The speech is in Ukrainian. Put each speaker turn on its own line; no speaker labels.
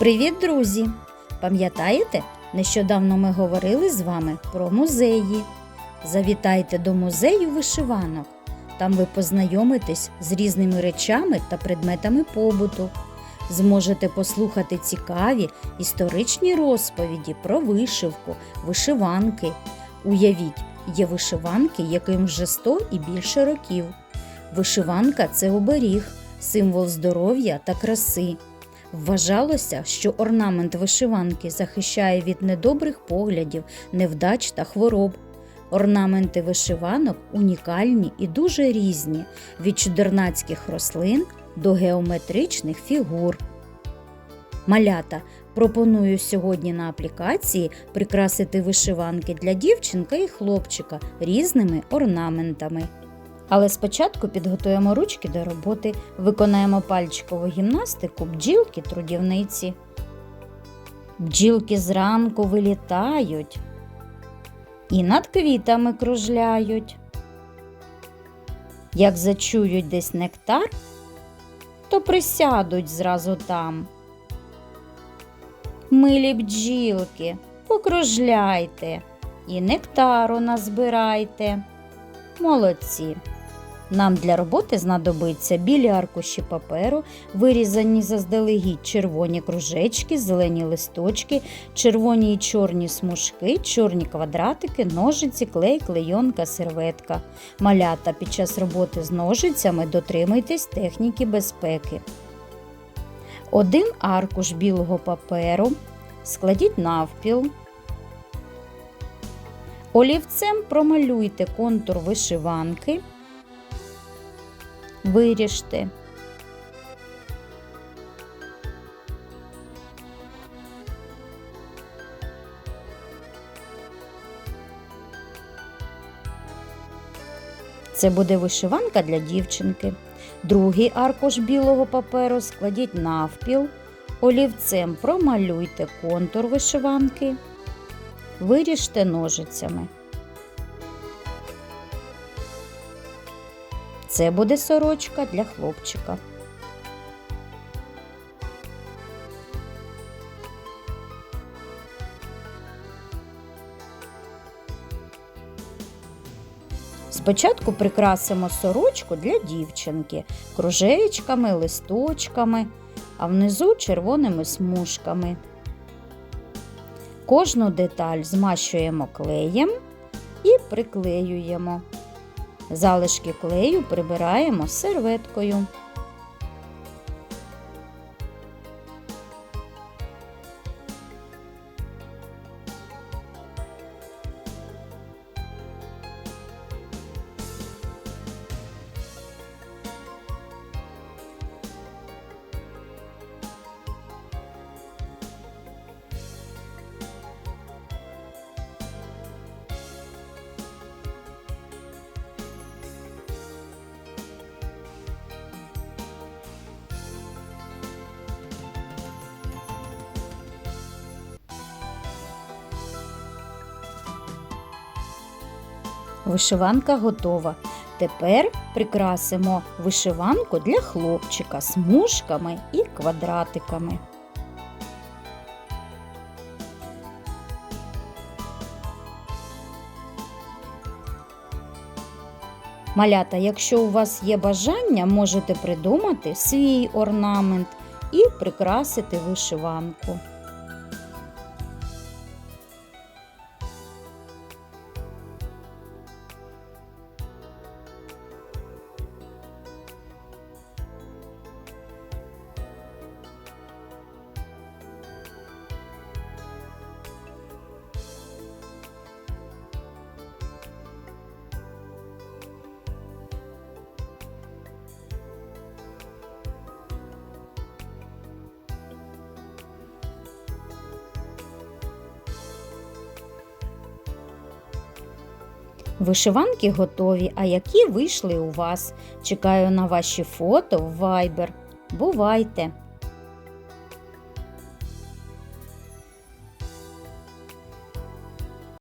Привіт, друзі! Пам'ятаєте, нещодавно ми говорили з вами про музеї. Завітайте до музею вишиванок. Там ви познайомитесь з різними речами та предметами побуту. Зможете послухати цікаві історичні розповіді про вишивку, вишиванки. Уявіть, є вишиванки, яким вже 100 і більше років. Вишиванка це оберіг, символ здоров'я та краси. Вважалося, що орнамент вишиванки захищає від недобрих поглядів, невдач та хвороб. Орнаменти вишиванок унікальні і дуже різні від чудернацьких рослин до геометричних фігур. Малята пропоную сьогодні на аплікації прикрасити вишиванки для дівчинка і хлопчика різними орнаментами. Але спочатку підготуємо ручки до роботи, виконаємо пальчикову гімнастику бджілки трудівниці. Бджілки зранку вилітають і над квітами кружляють. Як зачують десь нектар, то присядуть зразу там. Милі бджілки, покружляйте і нектару назбирайте. Молодці! Нам для роботи знадобиться білі аркуші паперу, вирізані заздалегідь червоні кружечки, зелені листочки, червоні і чорні смужки, чорні квадратики, ножиці, клей, клейонка, серветка. Малята під час роботи з ножицями дотримуйтесь техніки безпеки. Один аркуш білого паперу складіть навпіл. Олівцем промалюйте контур вишиванки. Виріжте. Це буде вишиванка для дівчинки. Другий аркуш білого паперу складіть навпіл. Олівцем промалюйте контур вишиванки. Виріжте ножицями. Це буде сорочка для хлопчика. Спочатку прикрасимо сорочку для дівчинки кружечками, листочками, а внизу червоними смужками. Кожну деталь змащуємо клеєм і приклеюємо. Залишки клею прибираємо серветкою. Вишиванка готова. Тепер прикрасимо вишиванку для хлопчика смужками і квадратиками. Малята, якщо у вас є бажання, можете придумати свій орнамент і прикрасити вишиванку. Вишиванки готові, а які вийшли у вас. Чекаю на ваші фото в Viber. Бувайте!